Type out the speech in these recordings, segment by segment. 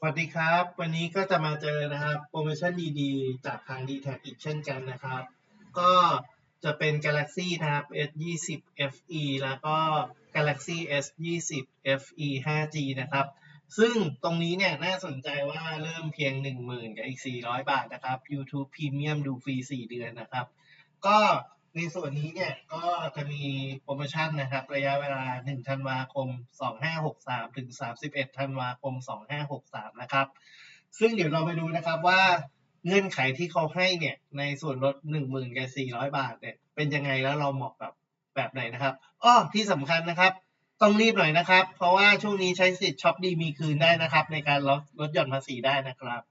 สวัสดีครับ วันนี้ก็จะมาเจอนะครับโปรโมชั่นดีๆ จากทาง d t แทอีกเช่นกันนะครับ ก็จะเป็น Galaxy นะครับ S20 FE แล้วก็ Galaxy S20 FE 5G นะครับ ซึ่งตรงนี้เนี่ยน่าสนใจว่าเริ่มเพียง 10,000 กับอีก 400 บาทนะครับ YouTube Premium ดูฟรี 4 เดือนนะครับ ก็ ในส่วนนี้เนี่ยก็จะมีโปรโมชั่นนะครับ ระยะเวลา 1 ธันวาคม 2563 ถึง 31 ธันวาคม 2563 นะครับ ซึ่งเดี๋ยวเราไปดูนะครับว่าเงื่อนไขที่เขาให้เนี่ยในส่วนลด 10,000กับ400 บาทเนี่ยเป็นยังไงแล้วเราเหมาะกับแบบไหนนะครับอ้อที่สำคัญนะครับ ต้องรีบหน่อยนะครับ เพราะว่าช่วงนี้ใช้สิทธิ์ช็อปดีมีคืนได้นะครับ ในการลดลดหย่อนภาษีได้นะครับ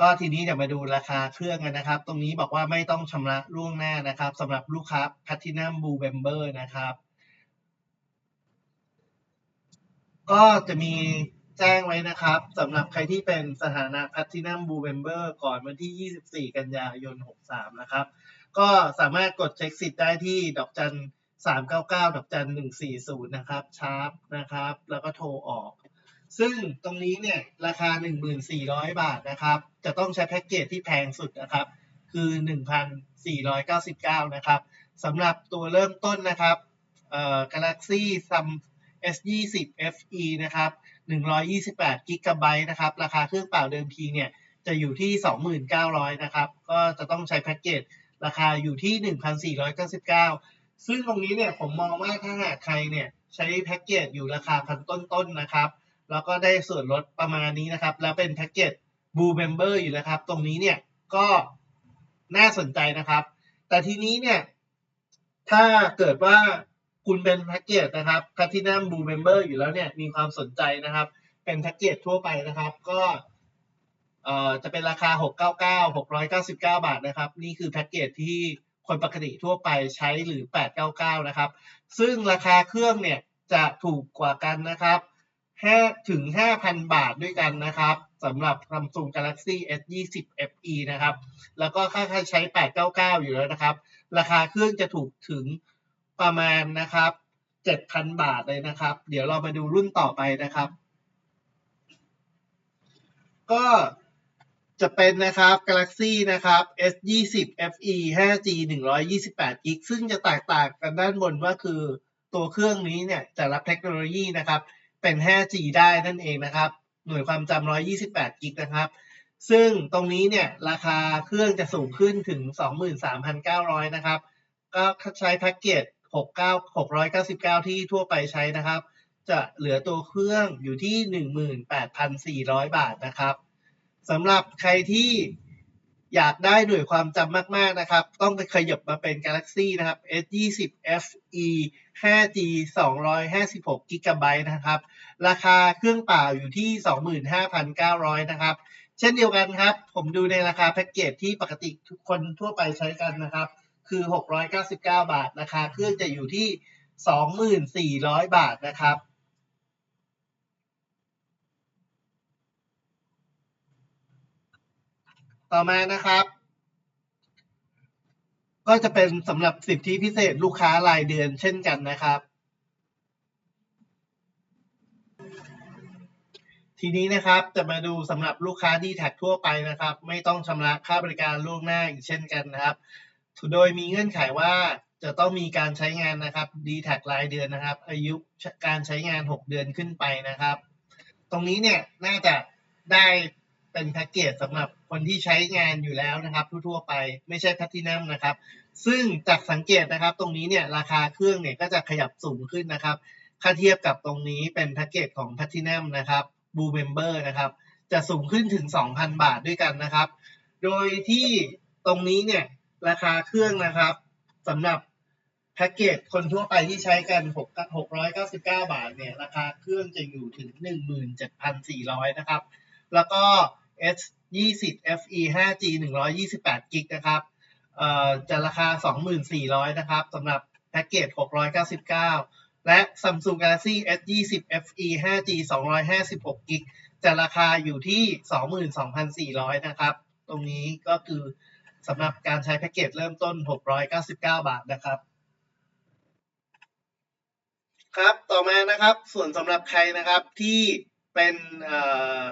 ก็ทีนี้จะมาดูราคาเครื่องกันนะครับ ตรงนี้บอกว่าไม่ต้องชำระล่วงหน้านะครับสำหรับลูกค้า Platinum Blue Member นะครับ ก็จะมีแจ้งไว้นะครับสำหรับใครที่เป็นสถานะ Platinum Blue Member ก่อนวันที่ 24 กันยายน 63 นะครับ ก็สามารถกดเช็คสิทธิ์ได้ที่ดอกจัน399 ดอกจัน140 นะครับ ชาร์ปนะครับ แล้วก็โทรออก ซึ่งตรงนี้เนี่ยราคา 1,400 บาทนะครับ จะต้องใช้แพ็กเกจที่แพงสุดนะครับ คือ 1,499 นะครับสำหรับตัวเริ่มต้นนะครับเอ่อ Galaxy Sam S20 FE นะครับ 128 g b นะครับ ราคาเครื่องเปล่าเดิมทีเนี่ยจะอยู่ที่ 2,900 นะครับ ก็จะต้องใช้แพ็กเกจราคาอยู่ที่ 1,499 ซึ่งตรงนี้เนี่ยผมมองว่าถ้าหากใครเนี่ยใช้แพ็กเกจอยู่ราคาพันต้นๆนะครับ แล้วก็ได้ส่วนลดประมาณนี้นะครับ แล้วเป็นแพ็กเกจ Blue Member อยู่แล้วครับ ตรงนี้เนี่ยก็น่าสนใจนะครับ แต่ทีนี้เนี่ย ถ้าเกิดว่าคุณเป็นแพ็กเกจนะครับ Platinum Blue Member อยู่แล้วเนี่ยมีความสนใจนะครับ เป็นแพ็กเกจทั่วไปนะครับ ก็เอ่อจะเป็นราคา 699 699 บาทนะครับ นี่คือแพ็กเกจที่คนปกติทั่วไปใช้หรือ 899 นะครับ ซึ่งราคาเครื่องเนี่ยจะถูกกว่ากันนะครับ 5ถึง 5,000 บาทด้วยกันนะครับสำหรับ Samsung Galaxy S20 FE นะครับ แล้วก็ค่าใช้ 899 อยู่แล้วนะครับ ราคาเครื่องจะถูกถึงประมาณนะครับ 7,000 บาทเลยนะครับ เดี๋ยวเรามาดูรุ่นต่อไปนะครับ ก็จะเป็นนะครับ Galaxy นะครับ S20 FE 5G 128 g b ซึ่งจะแตกต่างกันด้านบนว่าคือตัวเครื่องนี้เนี่ยจะรับเทคโนโลยีนะครับ เป็น 5G ได้นั่นเองนะครับ หน่วยความจำ128 g b นะครับ ซึ่งตรงนี้เนี่ยราคาเครื่องจะสูงขึ้นถึง 23,900 นะครับ ก็ใช้แพ็กเกจ69 699 ที่ทั่วไปใช้นะครับ จะเหลือตัวเครื่องอยู่ที่ 18,400 บาทนะครับสำหรับใครที่ อยากได้หน่วยความจำมากๆนะครับ ต้องไปขยับมาเป็น Galaxy นะครับ S20 FE 5G 256 g b นะครับ ราคาเครื่องเปล่าอยู่ที่ 25,900 นะครับ เช่นเดียวกันครับ ผมดูในราคาแพ็กเกจที่ปกติทุกคนทั่วไปใช้กันนะครับ คือ 699 บาท ราคาเครื่องจะอยู่ที่ 2,400บาทนะครับ ต่อมานะครับ ก็จะเป็นสำหรับสิทธิพิเศษลูกค้ารายเดือนเช่นกันนะครับ ทีนี้นะครับจะมาดูสำหรับลูกค้าดีแท็ทั่วไปนะครับ ไม่ต้องชำระค่าบริการล่วงหน้าอีกเช่นกันนะครับ โดยมีเงื่อนไขว่าจะต้องมีการใช้งานนะครับ d t แทรายเดือนนะครับ อายุการใช้งาน 6 เดือนขึ้นไปนะครับ ตรงนี้เนี่ยน่าจะได้ เป็นแพ็กเกจสำหรับคนที่ใช้งานอยู่แล้วนะครับ ทั่วๆไปไม่ใช่แพท i นัมนะครับ ซึ่งจากสังเกตนะครับ ตรงนี้เนี่ยราคาเครื่องเนี่ยก็จะขยับสูงขึ้นนะครับถ้าเทียบกับตรงนี้เป็นแพ็กเกจของแพท i นัมนะครับ Blue Member นะครับจะสูงขึ้นถึง 2,000 บาทด้วยกันนะครับ โดยที่ตรงนี้เนี่ยราคาเครื่องนะครับสำหรับแพ็กเกจคนทั่วไปที่ใช้กัน 699 บาทเนี่ยราคาเครื่องจะอยู่ถึง 17,400 นะครับ แล้วก็ S20 FE 5G 128 g b นะครับเอ่อจะราคา 2,400 นะครับสำหรับแพ็กเกจ 699 และ Samsung Galaxy S20 FE 5G 256 g b จะราคาอยู่ที่ 22,400 นะครับ ตรงนี้ก็คือสำหรับการใช้แพ็กเกจเริ่มต้น 699 บาทนะครับ ครับ ต่อมานะครับ ส่วนสำหรับใครนะครับที่เป็นเอ่อ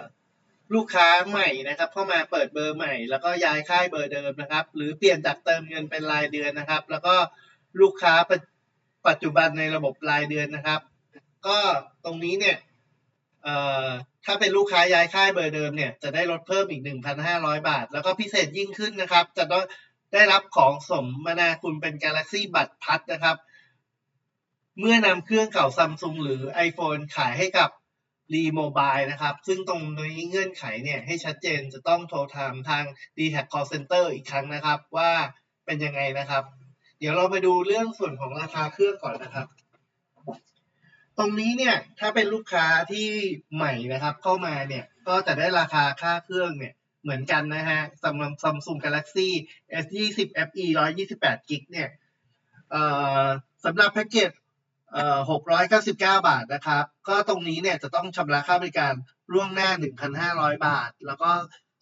ลูกค้าใหม่นะครับ เข้ามาเปิดเบอร์ใหม่ แล้วก็ย้ายค่ายเบอร์เดิมนะครับ หรือเปลี่ยนจากเติมเงินเป็นรายเดือนนะครับ แล้วก็ลูกค้าปัจปัจจุบันในระบบรายเดือนนะครับ ก็ตรงนี้เนี่ยเอ่อถ้าเป็นลูกค้าย้ายค่ายเบอร์เดิมเนี่ยจะได้ลดเพิ่มอีก 1,500 บาท แล้วก็พิเศษยิ่งขึ้นนะครับ จะได้ได้รับของสมนาคุณเป็น Galaxy บัตรพัดนะครับ เมื่อนำเครื่องเก่าซัมซุงหรือ iPhone ขายให้กับ รีโมบายนะครับ ซึ่งตรงนี้เงื่อนไขเนี่ยให้ชัดเจนจะต้องโทรถามทาง d t a c Call Center อีกครั้งนะครับ ว่าเป็นยังไงนะครับ เดี๋ยวเราไปดูเรื่องส่วนของราคาเครื่องก่อนนะครับ ตรงนี้เนี่ยถ้าเป็นลูกค้าที่ใหม่นะครับ เข้ามาเนี่ยก็จะได้ราคาค่าเครื่องเนี่ยเหมือนกันนะฮะสำหรับ Samsung Galaxy S20 FE 128 g b เนี่ยเอ่อสำหรับแพ็กเกจ เอ่อ699 บาทนะครับ ก็ตรงนี้เนี่ยจะต้องชำระค่าบริการล่วงหน้า 1,500 บาท แล้วก็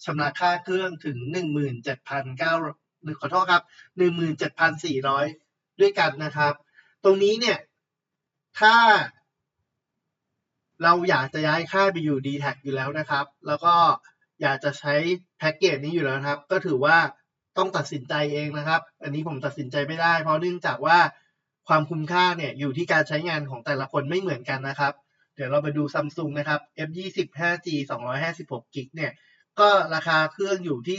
ชำระค่าเครื่องถึง 17,900ขอโทษครับ 17,400 ด้วยกันนะครับ ตรงนี้เนี่ยถ้าเราอยากจะย้ายค่ายไปอยู่ d t แทอยู่แล้วนะครับ แล้วก็อยากจะใช้แพ็กเกจนี้อยู่แล้วครับ ก็ถือว่าต้องตัดสินใจเองนะครับ อันนี้ผมตัดสินใจไม่ได้ เพราะเนื่องจากว่า ความคุ้มค่าเนี่ยอยู่ที่การใช้งานของแต่ละคนไม่เหมือนกันนะครับ เดี๋ยวเราไปดูซัมซุงนะครับ F20 5G 256กิกเนี่ยก็ราคาเครื่องอยู่ที่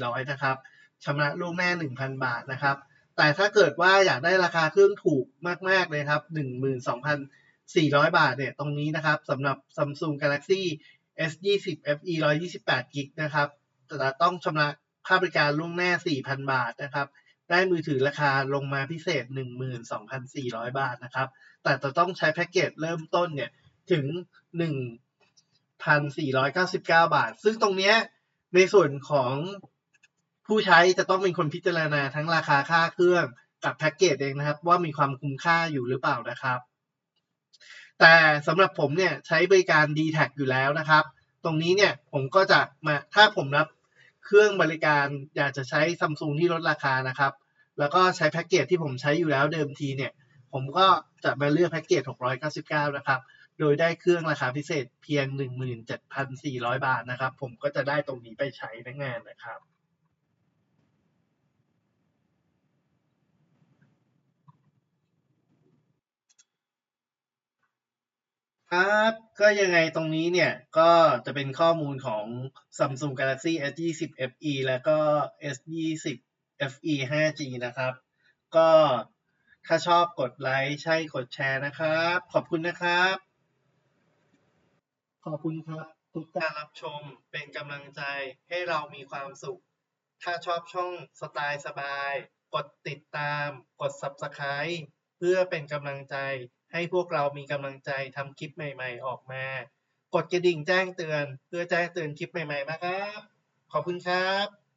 22,400 นะครับชำระล่วงหน้า1,000 บาทนะครับ แต่ถ้าเกิดว่าอยากได้ราคาเครื่องถูกมาก ๆ เลยครับ 12,400 บาทเนี่ยตรงนี้นะครับสำหรับ Samsung Galaxy S20 FE 128 g b นะครับจะต้องชำระค่าบริการล่วงหน้า 4,000 บาทนะครับ ได้มือถือราคาลงมาพิเศษ 12,400 บาทนะครับ แต่จะต้องใช้แพ็กเกจเริ่มต้นเนี่ยถึง 1,499 บาท ซึ่งตรงเนี้ยในส่วนของผู้ใช้จะต้องเป็นคนพิจารณาทั้งราคาค่าเครื่องกับแพ็กเกจเองนะครับ ว่ามีความคุ้มค่าอยู่หรือเปล่านะครับ แต่สำหรับผมเนี่ยใช้บริการ d t แทอยู่แล้วนะครับ ตรงนี้เนี่ยผมก็จะมาถ้าผมรับ เครื่องบริการอยากจะใช้ซัมซุงที่ลดราคานะครับ แล้วก็ใช้แพ็กเกจที่ผมใช้อยู่แล้วเดิมทีเนี่ย ผมก็จะมาเลือกแพ็กเกจ 699 นะครับ โดยได้เครื่องราคาพิเศษเพียง 17,400 บาทนะครับ ผมก็จะได้ตรงนี้ไปใช้ในงานนะครับ ครับก็ยังไงตรงนี้เนี่ยก็จะเป็นข้อมูลของ Samsung Galaxy S20 FE แล้วก็ S20 FE 5G นะครับ ก็ถ้าชอบกดไลค์ใช่กดแชร์นะครับ ขอบคุณนะครับ ขอบคุณครับ ทุกการรับชมเป็นกำลังใจให้เรามีความสุข ถ้าชอบช่องสไตล์สบาย กดติดตาม กด Subscribe เพื่อเป็นกำลังใจ ให้พวกเรามีกำลังใจทำคลิปใหม่ๆ ออกมา กดกระดิ่งแจ้งเตือน เพื่อแจ้งเตือนคลิปใหม่ๆมาครับ ขอบคุณครับ